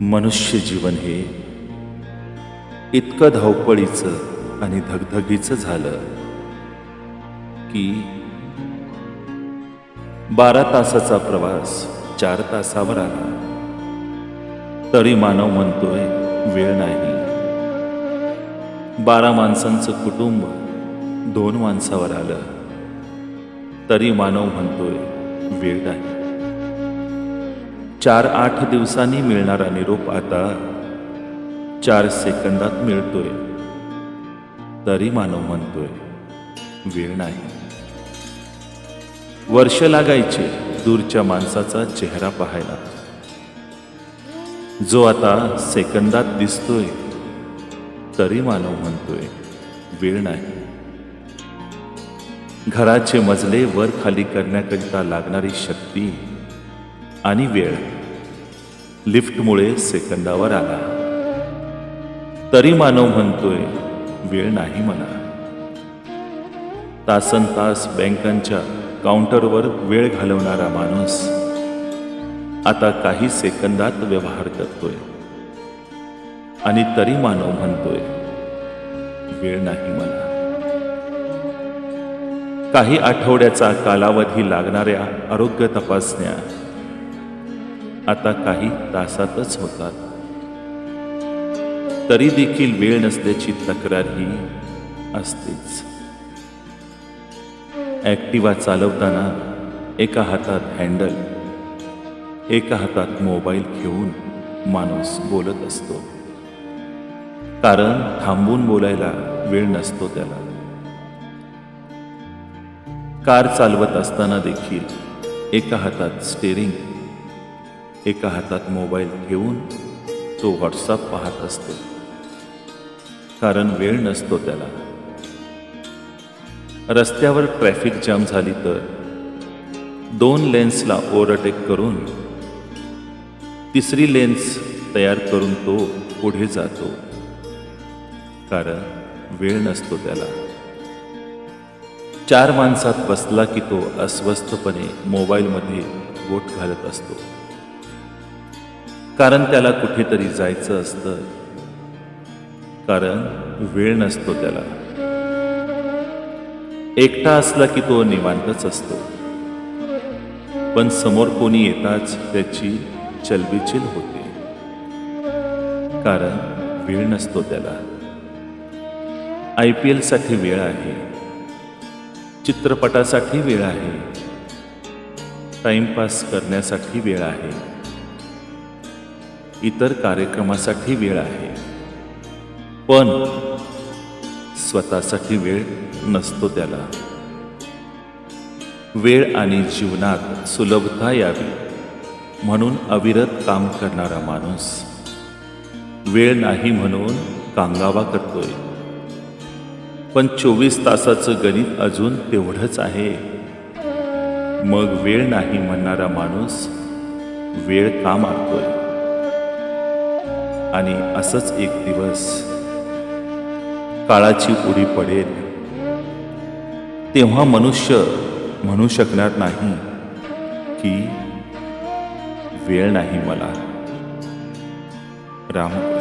मनुष्य जीवन हे इतकं धावपळीचं आणि धगधगीचं झालं की बारा तासाचा प्रवास चार तासावर आला. तरी मानव म्हणतोय वेळ नाही. बारा माणसांचं कुटुंब दोन माणसावर आलं. तरी मानव म्हणतोय वेळ नाही. चार आठ दिवसांनी मिळणारा निरोप आता चार सेकंदात मिळतोय. तरी मानव म्हणतोय वेळ नाही. वर्ष लागायचे दूरच्या माणसाचा चेहरा पाहायला. जो आता सेकंदात दिसतोय तरी मानव म्हणतोय वेळ नाही. घराचे मजले वर खाली करण्याकरिता लागणारी शक्ती आणि वेळ लिफ्टमुळे सेकंदावर आला. तरी मानव म्हणतोय वेळ नाही मला तासन तास बँकांच्या काउंटरवर वेळ घालवणारा माणूस आता काही सेकंदात व्यवहार करतोय. आणि तरी मानव म्हणतोय वेळ नाही मला काही आठवड्याचा कालावधी लागणाऱ्या आरोग्य तपासण्या आता काही तासातच होतात. तरी देखील वेळ नसल्याची तक्रार ही असतेच. ॲक्टिवा चालवताना एका हातात हँडल एका हातात मोबाईल घेऊन माणूस बोलत असतो. कारण थांबून बोलायला वेळ नसतो त्याला. कार चालवत असताना देखील एका हातात स्टेरिंग एका हातात मोबाईल घेऊन तो व्हॉट्सअप पाहत असतो. कारण वेळ नसतो त्याला. रस्त्यावर ट्रॅफिक जाम झाली तर दोन लेन्सला ओव्हरटेक करून तिसरी लेन्स तयार करून तो पुढे जातो. कारण वेळ नसतो त्याला. चार माणसात बसला की तो अस्वस्थपणे मोबाईलमध्ये बोट घालत असतो. कारण त्याला कुठेतरी जायचं असतं. कारण वेळ नसतो त्याला. एकटा असला की तो निवांतच असतो. पण समोर कोणी येताच त्याची चलबिचल होते. कारण वेळ नसतो त्याला. आय पी एलसाठी वेळ आहे. चित्रपटासाठी वेळ आहे. टाइमपास करण्यासाठी वेळ आहे. इतर कार्यक्रमासाठी वेळ आहे. पण स्वतःसाठी वेळ नसतो त्याला. वेळ आणि जीवनात सुलभता यावी. म्हणून अविरत काम करणारा माणूस वेळ नाही म्हणून कांगावा करतोय. पण चोवीस तासाचं गणित अजून तेवढंच आहे. मग वेळ नाही म्हणणारा माणूस वेळ का मारतोय? आणि असंच एक दिवस काळाची उडी पडेल. तेव्हा मनुष्य म्हणू शकणार नाही की वेळ नाही मला. राम